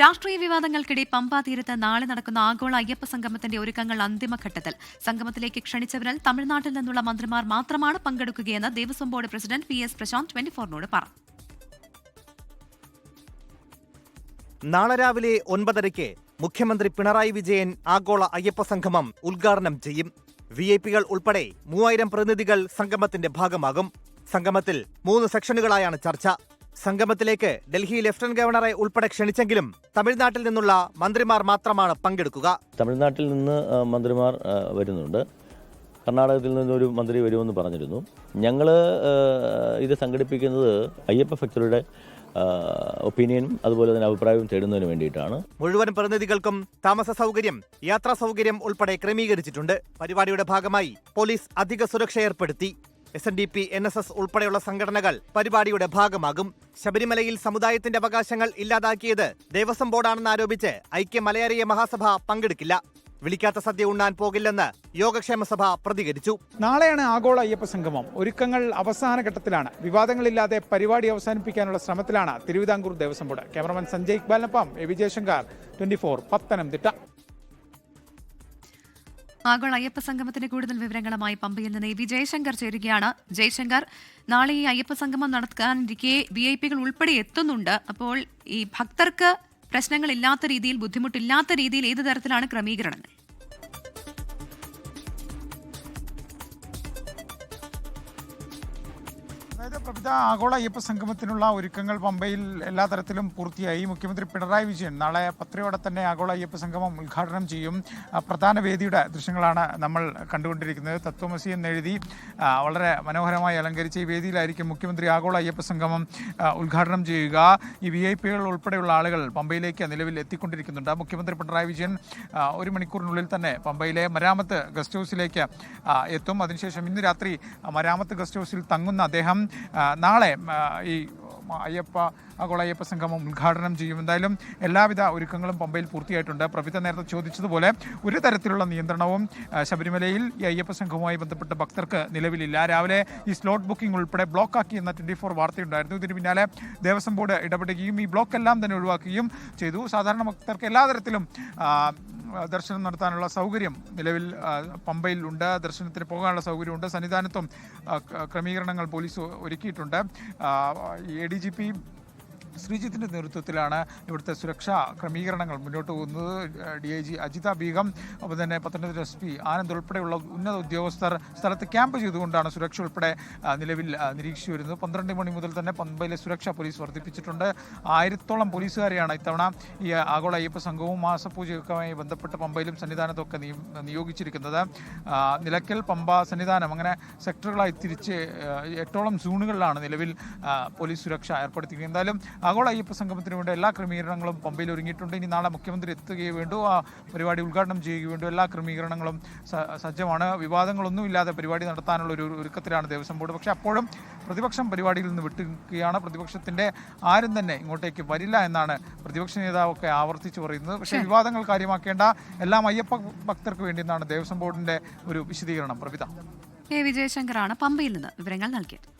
രാഷ്ട്രീയ വിവാദങ്ങൾക്കിടെ പമ്പാ തീരത്ത് നാളെ നടക്കുന്ന ആഗോള അയ്യപ്പ സംഗമത്തിന്റെ ഒരുക്കങ്ങൾ അന്തിമഘട്ടത്തിൽ. സംഗമത്തിലേക്ക് ക്ഷണിച്ചവരിൽ തമിഴ്നാട്ടിൽ നിന്നുള്ള മന്ത്രിമാർ മാത്രമാണ് പങ്കെടുക്കുകയെന്ന് Devaswom board president P S Prashanth twenty ഫോറിനോട് പറഞ്ഞു. നാളെ രാവിലെ ഒൻപതരയ്ക്ക് മുഖ്യമന്ത്രി പിണറായി വിജയൻ ആഗോള അയ്യപ്പ സംഗമം ഉദ്ഘാടനം ചെയ്യും. വി ഐ പികൾ ഉൾപ്പെടെ മൂവായിരം പ്രതിനിധികൾ സംഗമത്തിന്റെ ഭാഗമാകും. സംഗമത്തിൽ മൂന്ന് സെക്ഷനുകളായാണ് ചർച്ച. സംഗമത്തിലേക്ക് ഡൽഹി ലഫ്റ്റനന്റ് ഗവർണറെ ഉൾപ്പെടെ ക്ഷണിച്ചെങ്കിലും തമിഴ്നാട്ടിൽ നിന്നുള്ള മന്ത്രിമാർ മാത്രമാണ് പങ്കെടുക്കുക. തമിഴ്നാട്ടിൽ നിന്ന് മന്ത്രിമാർ വരുന്നുണ്ട്. കർണാടകത്തിൽ നിന്നൊരു മന്ത്രി വരുമെന്ന് പറഞ്ഞിരുന്നു. ഞങ്ങൾ ഇത് സംഘടിപ്പിക്കുന്നത് അയ്യപ്പ ഭക്തരുടെ ഒപ്പീനിയനും അതുപോലെ തന്നെ അഭിപ്രായവും തേടുന്നതിന് വേണ്ടിയിട്ടാണ്. മുഴുവൻ പ്രതിനിധികൾക്കും താമസ സൗകര്യം യാത്രാ സൗകര്യം ഉൾപ്പെടെ ക്രമീകരിച്ചിട്ടുണ്ട്. പരിപാടിയുടെ ഭാഗമായി പോലീസ് അധിക സുരക്ഷ ഏർപ്പെടുത്തി. S N D P N S S ഉൾപ്പെടെയുള്ള സംഘടനകൾ പരിപാടിയുടെ ഭാഗമാകും. ശബരിമലയിൽ സമുദായത്തിന്റെ അവകാശങ്ങൾ ഇല്ലാതാക്കിയത് ദേവസ്വം ബോർഡാണെന്ന് ആരോപിച്ച് ഐക്യ മലയാളിയ മഹാസഭ പങ്കെടുക്കില്ല. വിളിക്കാത്ത സദ്യ ഉണ്ണാൻ പോകില്ലെന്ന് യോഗക്ഷേമ സഭ പ്രതികരിച്ചു. നാളെയാണ് ആഗോള അയ്യപ്പ സംഗമം. ഒരുക്കങ്ങൾ അവസാന ഘട്ടത്തിലാണ്. വിവാദങ്ങളില്ലാതെ പരിപാടി അവസാനിപ്പിക്കാനുള്ള ശ്രമത്തിലാണ് Thiruvithamkoor Devaswom board. Cameraman Sanjay ഇക്ബാലിനൊപ്പം A V Jayashankar. Twenty four Pathanamthitta. ആഗോള അയ്യപ്പ സംഗമത്തിന്റെ കൂടുതൽ വിവരങ്ങളുമായി പമ്പയിൽ നിന്ന് വി ജയശങ്കർ ചേരുകയാണ്. ജയശങ്കർ നാളെ ഈ അയ്യപ്പ സംഗമം നടക്കാനിരിക്കെ വി ഐ പികൾ ഉൾപ്പെടെ എത്തുന്നുണ്ട്. അപ്പോൾ ഈ ഭക്തർക്ക് പ്രശ്നങ്ങളില്ലാത്ത രീതിയിൽ ബുദ്ധിമുട്ടില്ലാത്ത രീതിയിൽ ഏത് തരത്തിലാണ് ക്രമീകരണങ്ങൾ? അതായത് പ്രവിധ ആഗോള അയ്യപ്പ സംഗമത്തിനുള്ള ഒരുക്കങ്ങൾ പമ്പയിൽ എല്ലാ തരത്തിലും പൂർത്തിയായി. മുഖ്യമന്ത്രി പിണറായി വിജയൻ നാളെ പത്രയോടെ തന്നെ ആഗോള അയ്യപ്പ സംഗമം ഉദ്ഘാടനം ചെയ്യും. പ്രധാന വേദിയുടെ ദൃശ്യങ്ങളാണ് നമ്മൾ കണ്ടുകൊണ്ടിരിക്കുന്നത്. തത്വമസി എന്നെഴുതി വളരെ മനോഹരമായി അലങ്കരിച്ച ഈ വേദിയിലായിരിക്കും മുഖ്യമന്ത്രി ആഗോള അയ്യപ്പ സംഗമം ഉദ്ഘാടനം ചെയ്യുക. ഈ വി ഐ പികൾ ഉൾപ്പെടെയുള്ള ആളുകൾ പമ്പയിലേക്ക് നിലവിൽ എത്തിക്കൊണ്ടിരിക്കുന്നുണ്ട്. മുഖ്യമന്ത്രി പിണറായി വിജയൻ ഒരു മണിക്കൂറിനുള്ളിൽ തന്നെ പമ്പയിലെ മരാമത്ത് ഗസ്റ്റ് ഹൗസിലേക്ക് എത്തും. അതിനുശേഷം ഇന്ന് രാത്രി മരാമത്ത് ഗസ്റ്റ് ഹൗസിൽ തങ്ങുന്ന അദ്ദേഹം നാളെ ഈ അയ്യപ്പ ആഗോള അയ്യപ്പ സംഗമം ഉദ്ഘാടനം ചെയ്യും. എന്തായാലും എല്ലാവിധ ഒരുക്കങ്ങളും പമ്പയിൽ പൂർത്തിയായിട്ടുണ്ട്. പ്രവിധ നേരത്തെ ചോദിച്ചതുപോലെ ഒരു തരത്തിലുള്ള നിയന്ത്രണവും ശബരിമലയിൽ ഈ അയ്യപ്പ സംഘവുമായി ബന്ധപ്പെട്ട് ഭക്തർക്ക് നിലവിലില്ല. രാവിലെ ഈ സ്ലോട്ട് ബുക്കിംഗ് ഉൾപ്പെടെ ബ്ലോക്കാക്കി എന്ന ട്വന്റി ഫോർ വാർത്തയുണ്ടായിരുന്നു. ഇതിന് പിന്നാലെ ദേവസ്വം ബോർഡ് ഇടപെടുകയും ഈ ബ്ലോക്ക് എല്ലാം തന്നെ ഒഴിവാക്കുകയും ചെയ്തു. സാധാരണ ഭക്തർക്ക് എല്ലാ തരത്തിലും ദർശനം നടത്താനുള്ള സൗകര്യം നിലവിൽ പമ്പയിൽ ഉണ്ട്. ദർശനത്തിന് പോകാനുള്ള സൗകര്യമുണ്ട്. സന്നിധാനത്തും ക്രമീകരണങ്ങൾ പോലീസ് ഒരുക്കിയിട്ടുണ്ട്. എ ഡി ജി പി ശ്രീജിത്തിന്റെ നേതൃത്വത്തിലാണ് ഇവിടുത്തെ സുരക്ഷാ ക്രമീകരണങ്ങൾ മുന്നോട്ട് പോകുന്നത്. D I G Ajitha Beegum ഒപ്പം തന്നെ പത്തനംതിട്ട എസ് പി ആനന്ദ് ഉൾപ്പെടെയുള്ള ഉന്നത ഉദ്യോഗസ്ഥർ സ്ഥലത്ത് ക്യാമ്പ് ചെയ്തുകൊണ്ടാണ് സുരക്ഷ ഉൾപ്പെടെ നിലവിൽ നിരീക്ഷിച്ചു വരുന്നത്. പന്ത്രണ്ട് മണി മുതൽ തന്നെ പമ്പയിലെ സുരക്ഷ പോലീസ് വർദ്ധിപ്പിച്ചിട്ടുണ്ട്. ആയിരത്തോളം പോലീസുകാരെയാണ് ഇത്തവണ ഈ ആഗോള അയ്യപ്പ സംഘവും മാസപൂജയൊക്കെയുമായി ബന്ധപ്പെട്ട് പമ്പയിലും സന്നിധാനത്തും ഒക്കെ നിയോഗിച്ചിരിക്കുന്നത്. നിലയ്ക്കൽ പമ്പ സന്നിധാനം അങ്ങനെ സെക്ടറുകളായി തിരിച്ച് എട്ടോളം സോണുകളിലാണ് നിലവിൽ പോലീസ് സുരക്ഷ ഏർപ്പെടുത്തിയിരിക്കുന്നത്. എന്തായാലും ആഗോള അയ്യപ്പ സംഗമത്തിന് വേണ്ട എല്ലാ ക്രമീകരണങ്ങളും പമ്പയിൽ ഒരുങ്ങിയിട്ടുണ്ട്. ഇനി നാളെ മുഖ്യമന്ത്രി എത്തുകയോ വേണ്ടു. ആ പരിപാടി ഉദ്ഘാടനം ചെയ്യുകയും വേണ്ടു. എല്ലാ ക്രമീകരണങ്ങളും സജ്ജമാണ്. വിവാദങ്ങളൊന്നും ഇല്ലാതെ പരിപാടി നടത്താനുള്ള ഒരു ഒരുക്കത്തിലാണ് ദേവസ്വം ബോർഡ്. പക്ഷേ അപ്പോഴും പ്രതിപക്ഷം പരിപാടിയിൽ നിന്ന് വിട്ടുകയാണ് പ്രതിപക്ഷത്തിന്റെ ആരും തന്നെ ഇങ്ങോട്ടേക്ക് വരില്ല എന്നാണ് പ്രതിപക്ഷ നേതാവൊക്കെ ആവർത്തിച്ചു പറയുന്നത്. പക്ഷേ വിവാദങ്ങൾ കാര്യമാക്കേണ്ട എല്ലാം അയ്യപ്പ ഭക്തർക്ക് വേണ്ടി എന്നാണ് ദേവസ്വം ബോർഡിന്റെ ഒരു വിശദീകരണം. പ്രവിത. കെ. വിജയശങ്കറാണ് പമ്പയിൽ നിന്ന് വിവരങ്ങൾ നൽകിയത്.